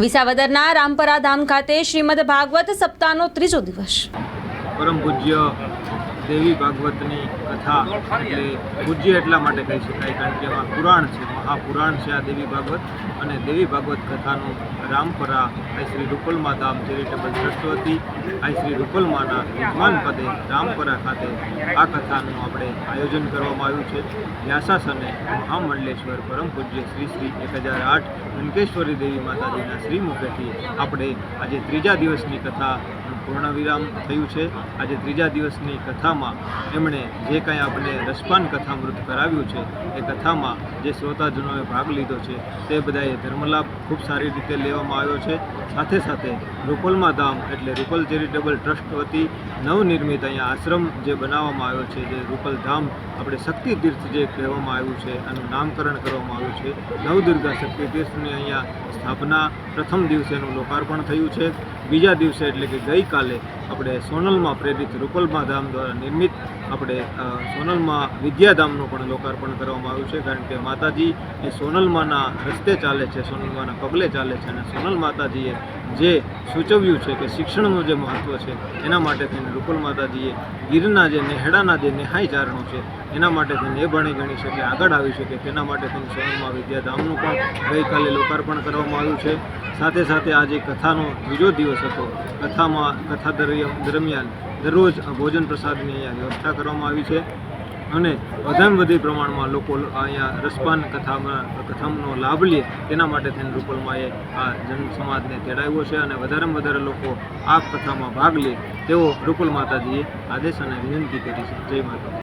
વિસાવદરના રામપરા ધામ ખાતે શ્રીમદ ભાગવત સપ્તાહનો ત્રીજો દિવસ. પરમ પૂજ્ય દેવી ભાગવતની કથા એટલે પૂજ્ય એટલા માટે કહી શકાય કારણ કે એમાં પુરાણ છે, મહાપુરાણ છે આ દેવી ભાગવત અને દેવી ભાગવત કથાનું રામપરા આ શ્રી રૂપલમા ધામ ચેરિટેબલ ટ્રસ્ટ વતી આ શ્રી રૂપલમાના યજમાન પદે રામપરા ખાતે આ કથાનું આપણે આયોજન કરવામાં આવ્યું છે. વ્યાસાસને મહામંડલેશ્વર પરમ પૂજ્ય શ્રી શ્રી એક હજાર આઠ લંકેશ્વરી દેવી માતાજીના શ્રી મુખેથી આપણે આજે ત્રીજા દિવસની કથા પૂર્ણ વિરામ થયું છે. આજે ત્રીજા દિવસની કથામાં એમણે જે કાંઈ આપણે રસપાન કથામૃત કરાવ્યું છે, એ કથામાં જે શ્રોતાજનોએ ભાગ લીધો છે, તે બધાએ ધર્મલાભ ખૂબ સારી રીતે લેવામાં આવ્યો છે. સાથે સાથે રૂપલમા ધામ એટલે રૂપલ ચેરિટેબલ ટ્રસ્ટ વતી નવનિર્મિત અહીંયા આશ્રમ જે બનાવવામાં આવ્યો છે, જે રૂપલ ધામ આપણે શક્તિ તીર્થ જે કહેવામાં આવ્યું છે, એનું નામકરણ કરવામાં આવ્યું છે. નવદુર્ગા શક્તિ તીર્થની અહીંયા સ્થાપના પ્રથમ દિવસેનું લોકાર્પણ થયું છે. બીજા દિવસે એટલે કે ગઈકાલે આપણે સોનલમાં પ્રેરિત રૂપલમા ધામ દ્વારા નિર્મિત આપણે સોનલમાં વિદ્યાધામનું પણ લોકાર્પણ કરવામાં આવ્યું છે, કારણ કે માતાજી એ સોનલમાના રસ્તે ચાલે છે, સોનલમાના પગલે ચાલે છે અને સોનલ માતાજીએ જે સૂચવ્યું છે કે શિક્ષણનું જે મહત્ત્વ છે, એના માટે થઈને રૂપલ માતાજીએ ગીરના જે નેહડાના જે નેહાઈ ચારણો છે, એના માટે થઈને એ ભણી ગણી શકે આગળ આવી શકે, તેના માટે થઈને સોનલમાં વિદ્યાધામનું પણ ગઈકાલે લોકાર્પણ કરવામાં આવ્યું છે. સાથે સાથે આજે કથાનો ત્રીજો દિવસ હતો. કથામાં, કથા દરમિયાન દરરોજ ભોજન પ્રસાદની અહીંયા વ્યવસ્થા કરવામાં આવી છે. અને વધારેમાં વધુ પ્રમાણમાં લોકો અહીંયા રસપાન કથામાં, કથાનો લાભ લે તેના માટે થઈને રૂપલમાએ આ જન સમાજને તેડાવ્યો છે અને વધારેમાં વધારે લોકો આ કથામાં ભાગ લે તેવો રૂપલ માતાજીએ આદેશ અને વિનંતી કરી છે. જય માતા